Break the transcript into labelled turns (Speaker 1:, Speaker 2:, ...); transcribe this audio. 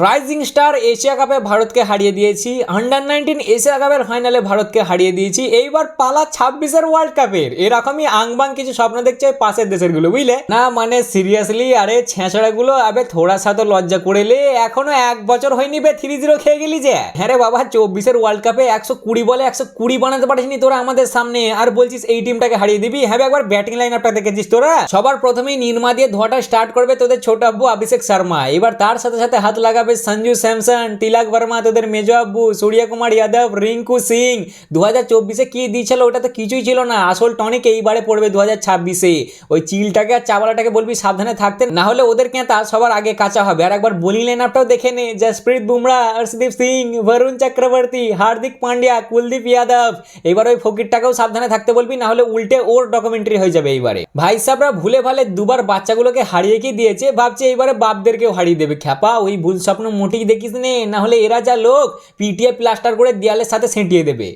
Speaker 1: Rising star Asia কাপে ভারতকে হারিয়ে দিয়েছি। আন্ডার নাইনটিন এশিয়া কাপের ফাইনালে ভারতকে হারিয়ে দিয়েছি। এইবার পালা ছাব্বিশের ওয়ার্ল্ড কাপের এরকমই আংবাং কিছু স্বপ্ন দেখছে পাশের দেশেরগুলো বুঝলে? না মানে সিরিয়াসলি আরে ছেঁচড়া গুলো আবে থোড়া সাথে লজ্জা করে লে, এখনও এক বছর হয়নি বে থ্রি জিরো খেয়ে গেলি যে। হ্যাঁ রে বাবা, চব্বিশের ওয়ার্ল্ড কাপে একশো কুড়ি বলে একশো কুড়ি বানাতে পারিসনি তোরা আমাদের সামনে। আর বলছিস এই টিমটাকে হারিয়ে দিবি? হ্যাঁ একবার ব্যাটিং লাইন আপটা দেখেছিস তোরা? সবার প্রথমেই নির্মা দিয়ে ধোয়াটা স্টার্ট করবে তোদের ছোট আব্বু অভিষেক শর্মা। এবার তার সাথে সাথে হাত লাগাবে সঞ্জু স্যামসন, তিলক বর্মা, তোদের মেজো আব্বু সূর্য যাদব, রিঙ্কু সিং। দু হাজার চব্বিশে কি দিয়েছিল ওটা তো কিছুই ছিল না। আসল টনিক এইবারে পড়বে দু হাজার ছাব্বিশে। ওই চিলটাকে আর চাওয়ালাটাকে বলবি সাবধানে থাকতে, না হলে ওদের কেঁতা সবার আগে কাঁচা হবে। আর একবার বোলিং লাইন আপটাও দেখে নে। জসপ্রীত বুমরা, হর্ষদীপ সিং বরুণ চক্রবর্তী হার্দিক পান্ডিয়া, কুলদীপ যাদব। এবার ওই ফকিরটাকেও সাবধানে থাকতে বলবি, না হলে উল্টে ওর ডকুমেন্টারি হয়ে যাবে এইবারে। ভাই সাহরা ভুলে ভালে দুবার বাচ্চাগুলোকে হারিয়ে কি দিয়েছে? ভাবছে এইবারে বাপদেরকেও হারিয়ে দেবে। খ্যাপা, ওই ভুল স্বপ্ন মোটেই দেখিস নে হলে এরা যা লোক পিটিএ প্লাস্টার করে দেয়ালের সাথে সেঁটিয়ে দেবে।